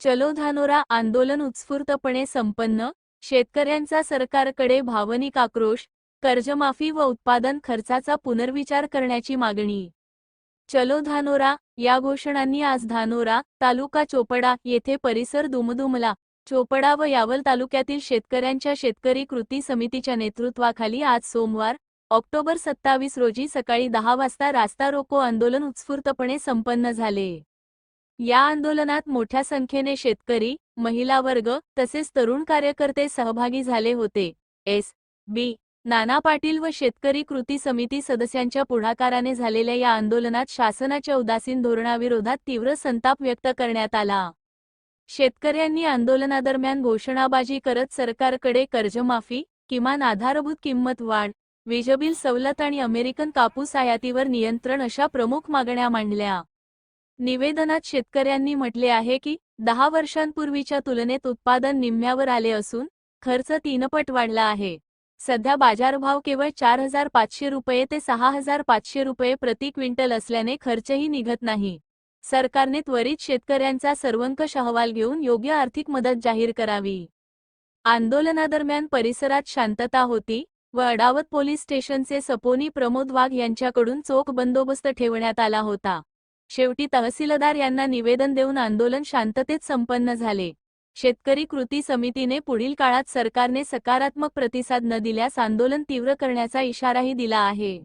चलो धानोरा आंदोलन उत्स्फूर्तपणे संपन्न. शेतकऱ्यांचा सरकारकडे भावनिक आक्रोश कर्जमाफी व उत्पादन खर्चाचा पुनर्विचार करण्याची मागणी. चलो धानोरा या घोषणांनी आज धानोरा तालुका चोपडा येथे परिसर दुमदुमला. चोपडा व यावल तालुक्यातील शेतकऱ्यांच्या शेतकरी कृती समितीच्या नेतृत्वाखाली आज सोमवार ऑक्टोबर सत्तावीस रोजी सकाळी दहा वाजता रास्ता रोको आंदोलन उत्स्फूर्तपणे संपन्न झाले. या आंदोलनात मोठ्या संख्येने शेतकरी महिला वर्ग तसेच तरुण कार्यकर्ते सहभागी झाले होते. एस. बी. नाना पाटील व शेतकरी कृती समिती सदस्यांच्या पुढाकाराने झालेल्या या आंदोलनात शासनाच्या उदासीन धोरणाविरोधात तीव्र संताप व्यक्त करण्यात आला. शेतकऱ्यांनी आंदोलनादरम्यान घोषणाबाजी करत सरकारकडे कर्जमाफी किमान आधारभूत किंमत वाढ विजबिल सवलत आणि अमेरिकन कापूस आयातीवर नियंत्रण अशा प्रमुख मागण्या मांडल्या. निवेदनात शेतकऱ्यांनी म्हटले आहे की दहा वर्षांपूर्वीच्या तुलनेत उत्पादन निम्म्यावर आले असून खर्च तीनपट वाढला आहे. सध्या बाजारभाव केवळ चार हजार पाचशे रुपये ते सहा हजार पाचशे रुपये प्रति क्विंटल असल्याने खर्चही निघत नाही. सरकारने त्वरित शेतकऱ्यांचा सर्वंकष अहवाल घेऊन योग्य आर्थिक मदत जाहीर करावी. आंदोलनादरम्यान परिसरात शांतता होती व अडावत पोलीस स्टेशनचे सपोनी प्रमोद वाघ यांच्याकडून चोख बंदोबस्त ठेवण्यात आला होता. शेवटी तहसीलदार यांना निवेदन देऊन आंदोलन शांततेत संपन्न झाले. शेतकरी कृती समितीने पुढील काळात सरकारने सकारात्मक प्रतिसाद न दिल्यास आंदोलन तीव्र करण्याचा इशाराही दिला आहे.